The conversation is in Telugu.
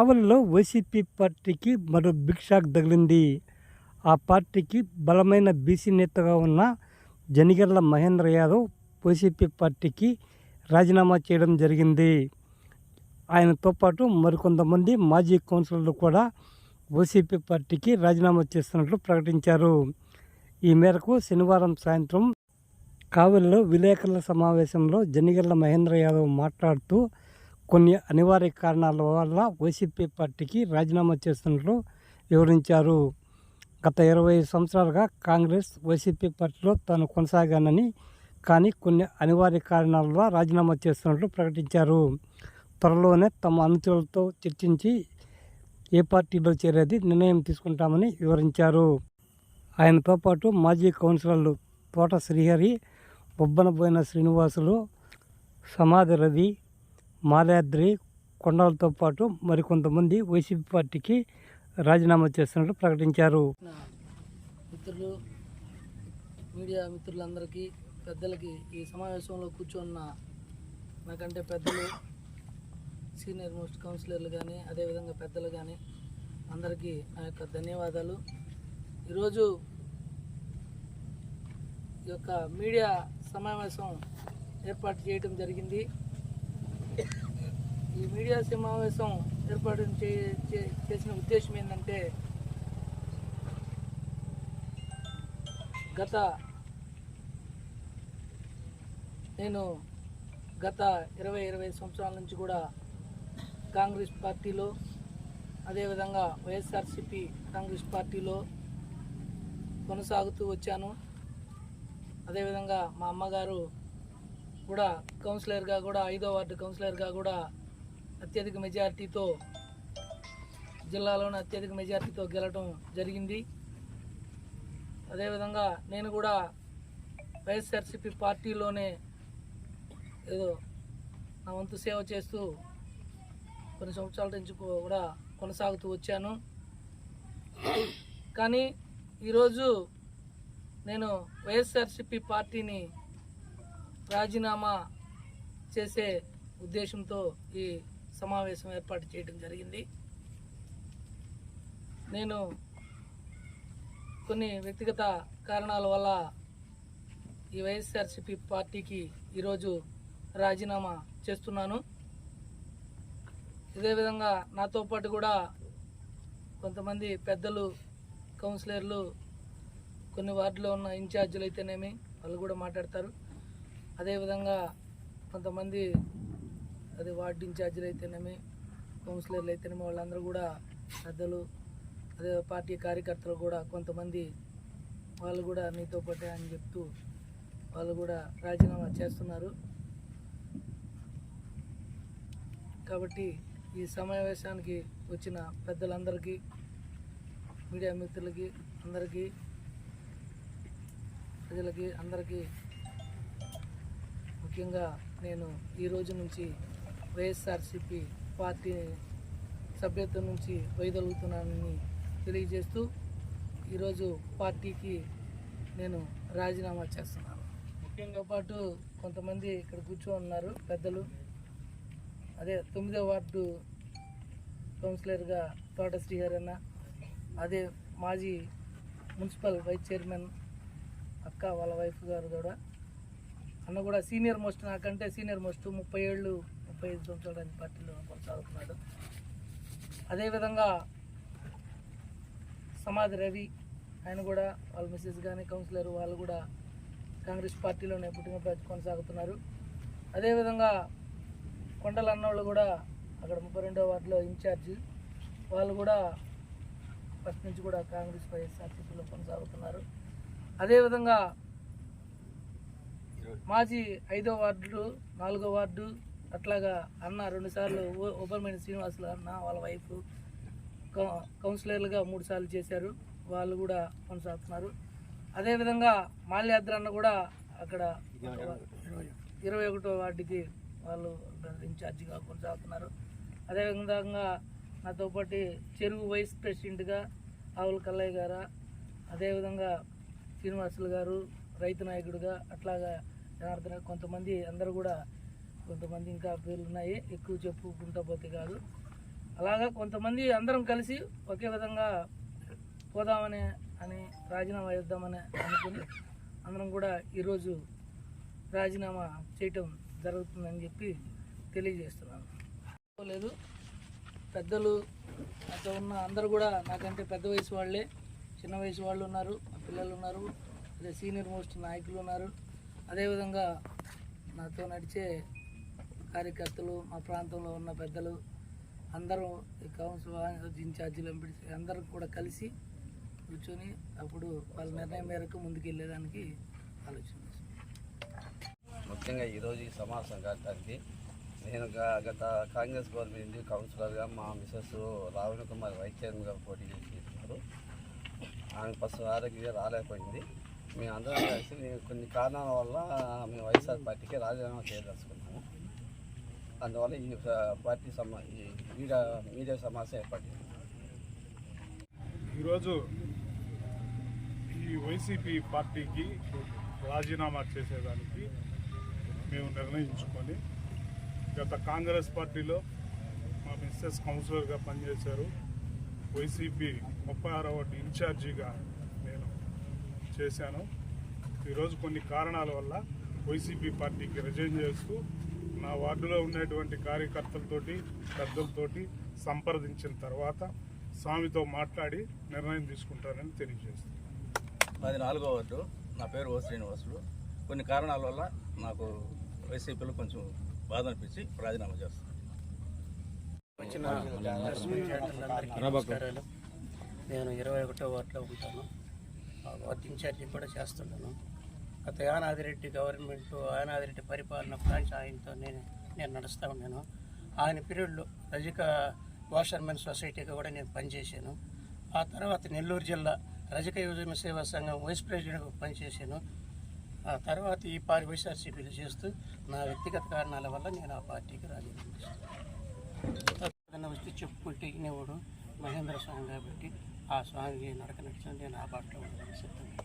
కావలిలో వైసీపీ పార్టీకి మరో బిగ్ షాక్ తగిలింది. ఆ పార్టీకి బలమైన బీసీ నేతగా ఉన్న జనిగర్ల మహేంద్ర యాదవ్ వైసీపీ పార్టీకి రాజీనామా చేయడం జరిగింది. ఆయనతో పాటు మరికొంతమంది మాజీ కౌన్సిలర్లు కూడా వైసీపీ పార్టీకి రాజీనామా చేస్తున్నట్లు ప్రకటించారు. ఈ మేరకు శనివారం సాయంత్రం కావలిలో విలేకరుల సమావేశంలో జనిగర్ల మహేంద్ర యాదవ్ మాట్లాడుతూ కొన్ని అనివార్య కారణాల వల్ల వైసీపీ పార్టీకి రాజీనామా చేస్తున్నట్లు వివరించారు. గత ఇరవై సంవత్సరాలుగా కాంగ్రెస్ వైసీపీ పార్టీలో తాను కొనసాగానని కానీ కొన్ని అనివార్య కారణాల వల్ల రాజీనామా చేస్తున్నట్లు ప్రకటించారు. త్వరలోనే తమ అనుచరులతో చర్చించి ఏ పార్టీలో చేరేది నిర్ణయం తీసుకుంటామని వివరించారు. ఆయనతో పాటు మాజీ కౌన్సిలర్లు తోట శ్రీహరి బొబ్బనబోయిన శ్రీనివాసులు సమాధి రవి మాలాద్రి కొండలతో పాటు మరికొంతమంది వైసీపీ పార్టీకి రాజీనామా చేస్తున్నట్లు ప్రకటించారు. నా మిత్రులు మీడియా మిత్రులందరికీ పెద్దలకి ఈ సమావేశంలో కూర్చున్న నాకంటే పెద్దలు సీనియర్ మోస్ట్ కౌన్సిలర్లు కానీ అదేవిధంగా పెద్దలు కానీ అందరికీ నా యొక్క ధన్యవాదాలు. ఈరోజు ఈ యొక్క మీడియా సమావేశం ఏర్పాటు చేయడం జరిగింది. ఈ మీడియా సమావేశం ఏర్పాటు చే- చే- చేసిన ఉద్దేశం ఏంటంటే గత నేను గత ఇరవై ఇరవై సంవత్సరాల నుంచి కూడా కాంగ్రెస్ పార్టీలో అదేవిధంగా వైఎస్ఆర్సిపి కాంగ్రెస్ పార్టీలో కొనసాగుతూ వచ్చాను. అదేవిధంగా మా అమ్మగారు కూడా కౌన్సిలర్గా కూడా ఐదో వార్డు కౌన్సిలర్గా కూడా అత్యధిక మెజారిటీతో జిల్లాలోనే అత్యధిక మెజారిటీతో గెలటం జరిగింది. అదేవిధంగా నేను కూడా వైఎస్ఆర్సిపి పార్టీలోనే ఏదో నా వంతు సేవ చేస్తూ కొన్ని సంవత్సరాల నుంచి కూడా కొనసాగుతూ వచ్చాను. కానీ ఈరోజు నేను వైఎస్ఆర్సిపి పార్టీని రాజీనామా చేసే ఉద్దేశంతో ఈ సమావేశం ఏర్పాటు చేయడం జరిగింది. నేను కొన్ని వ్యక్తిగత కారణాల వల్ల ఈ వైఎస్ఆర్సిపి పార్టీకి ఈరోజు రాజీనామా చేస్తున్నాను. ఇదేవిధంగా నాతో పాటు కూడా కొంతమంది పెద్దలు కౌన్సిలర్లు కొన్ని వార్డులో ఉన్న ఇన్ఛార్జీలు అయితేనేమి వాళ్ళు కూడా మాట్లాడతారు. అదేవిధంగా కొంతమంది అది వార్డు ఇన్ఛార్జీలు అయితేనేమి కౌన్సిలర్లు అయితేనేమి వాళ్ళందరూ కూడా పెద్దలు అదే పార్టీ కార్యకర్తలు కూడా కొంతమంది వాళ్ళు కూడా నీతో పాటే అని చెప్తూ వాళ్ళు కూడా రాజీనామా చేస్తున్నారు. కాబట్టి ఈ సమావేశానికి వచ్చిన పెద్దలందరికీ మీడియా మిత్రులకి అందరికీ ప్రజలకి అందరికీ ముఖ్యంగా నేను ఈ రోజు నుంచి వైఎస్ఆర్సిపి పార్టీ సభ్యత్వం నుంచి వైదొలుగుతున్నానని తెలియజేస్తూ ఈరోజు పార్టీకి నేను రాజీనామా చేస్తున్నాను. ముఖ్యంగా పాటు కొంతమంది ఇక్కడ కూర్చో ఉన్నారు పెద్దలు. అదే తొమ్మిదో వార్డు కౌన్సిలర్గా తోట శ్రీహరన్న అదే మాజీ మున్సిపల్ వైస్ చైర్మన్ అక్క వాళ్ళ వైఫ్ గారు కూడా అన్న కూడా సీనియర్ మోస్ట్ నాకంటే సీనియర్ మోస్ట్ ముప్పై ఏళ్ళు ముప్పై ఐదు సంవత్సరాలు ఆయన పార్టీలో కొనసాగుతున్నాడు. అదేవిధంగా సమాధి రవి ఆయన కూడా వాళ్ళ మిస్సెస్ కానీ కౌన్సిలర్ వాళ్ళు కూడా కాంగ్రెస్ పార్టీలోనే పుట్టినప్పుడు కొనసాగుతున్నారు. అదేవిధంగా కొండల అన్నోళ్ళు కూడా అక్కడ ముప్పై రెండో వార్డులో ఇన్ఛార్జి వాళ్ళు కూడా ఫస్ట్ నుంచి కూడా కాంగ్రెస్ వైఎస్ఆర్సీపీలో కొనసాగుతున్నారు. అదేవిధంగా మాజీ ఐదో వార్డు నాలుగో వార్డు అట్లాగా అన్న రెండుసార్లు ఉపరమైన శ్రీనివాసులు అన్న వాళ్ళ వైఫ్ కౌ- కౌన్సిలర్లుగా మూడు సార్లు చేశారు. వాళ్ళు కూడా కొనసాగుతున్నారు. అదేవిధంగా మాల్యాద్ర అన్న కూడా అక్కడ ఇరవై ఒకటో వార్డుకి వాళ్ళు ఇన్ఛార్జిగా కొనసాగుతున్నారు. అదేవిధంగా నాతో పాటు చెరువు వైస్ ప్రెసిడెంట్గా ఆవుల కల్లయ్య గారు అదేవిధంగా శ్రీనివాసులు గారు రైతు నాయకుడిగా అట్లాగా జనార్దన కొంతమంది అందరూ కూడా కొంతమంది ఇంకా పేర్లు ఉన్నాయి. ఎక్కువ చెప్పుకుంటా పోతే కాదు. అలాగా కొంతమంది అందరం కలిసి ఒకే విధంగా పోదామని అని రాజీనామా చేద్దామని అనుకుని అందరం కూడా ఈరోజు రాజీనామా చేయటం జరుగుతుందని చెప్పి తెలియజేస్తున్నాను. లేదు పెద్దలు నాతో ఉన్న అందరూ కూడా నాకంటే పెద్ద వయసు వాళ్ళే. చిన్న వయసు వాళ్ళు ఉన్నారు పిల్లలు ఉన్నారు. అదే సీనియర్ మోస్ట్ నాయకులు ఉన్నారు. అదేవిధంగా నాతో నడిచే కార్యకర్తలు మా ప్రాంతంలో ఉన్న పెద్దలు అందరూ ఈ కౌన్సిల్ ఇన్ఛార్జీలు ఎంపీడీసీ అందరూ కూడా కలిసి కూర్చొని అప్పుడు వాళ్ళ నిర్ణయం మేరకు ముందుకు వెళ్ళేదానికి ఆలోచన ముఖ్యంగా ఈరోజు ఈ సమావేశం కావడానికి నేను గత కాంగ్రెస్ గవర్నమెంట్ కౌన్సిలర్గా మా మిసెస్ రావణ కుమార్ వైస్ గారు పోటీ చేసి ఆమె ఫస్ట్ ఆరోగ్యంగా రాలేకపోయింది. మేము అందరం కలిసి కొన్ని కారణాల వల్ల మేము వైఎస్ఆర్ పార్టీకి రాజీనామా చేయదలుచుకున్నాము. అందువల్ల ఈ పార్టీ సమా ఈ మీడియా మీడియా సమావేశం ఏర్పడింది ఈరోజు ఈ వైసీపీ పార్టీకి రాజీనామా చేసేదానికి మేము నిర్ణయించుకొని గత కాంగ్రెస్ పార్టీలో మా మిస్సెస్ కౌన్సిలర్గా పనిచేశారు. వైసీపీ ముప్పై ఆరవ ఇన్ఛార్జిగా చేశాను. ఈరోజు కొన్ని కారణాల వల్ల వైసీపీ పార్టీకి రిజైన్ చేస్తూ నా వార్డులో ఉన్నటువంటి కార్యకర్తలతోటి పెద్దలతోటి సంప్రదించిన తర్వాత స్వామితో మాట్లాడి నిర్ణయం తీసుకుంటానని తెలియజేస్తాను మాది నాలుగో వార్డు. నా పేరు ఓ శ్రీనివాసులు. కొన్ని కారణాల వల్ల నాకు వైసీపీలో కొంచెం బాధ అనిపించి రాజీనామా చేస్తాను వచ్చిన నేను ఇరవై ఒకటో వార్డులో ఉంటాను. వార్డు ఇన్ఛార్జి కూడా చేస్తున్నాను. గత యానాదిరెడ్డి గవర్నమెంట్ యానాదిరెడ్డి పరిపాలన బ్రాంచ్ ఆయనతో నేను నేను నడుస్తూ ఉన్నాను. ఆయన పీరియడ్లో రజిక వాషర్మెన్ సొసైటీగా కూడా నేను పనిచేశాను. ఆ తర్వాత నెల్లూరు జిల్లా రజక యువజన సేవా సంఘం వైస్ ప్రెసిడెంట్గా పనిచేశాను. ఆ తర్వాత ఈ పార్టీ వైఎస్ఆర్సీపీలు చేస్తూ నా వ్యక్తిగత కారణాల వల్ల నేను ఆ పార్టీకి రాజీనామా చేస్తాను వస్తే చెప్పుకుంటే ఇనేవాడు మహేంద్ర స్వామి కాబట్టి. ఆ స్వామికి నడక నడిచాను నేను ఆ బాటలో ఉండాలని సిద్ధంగా.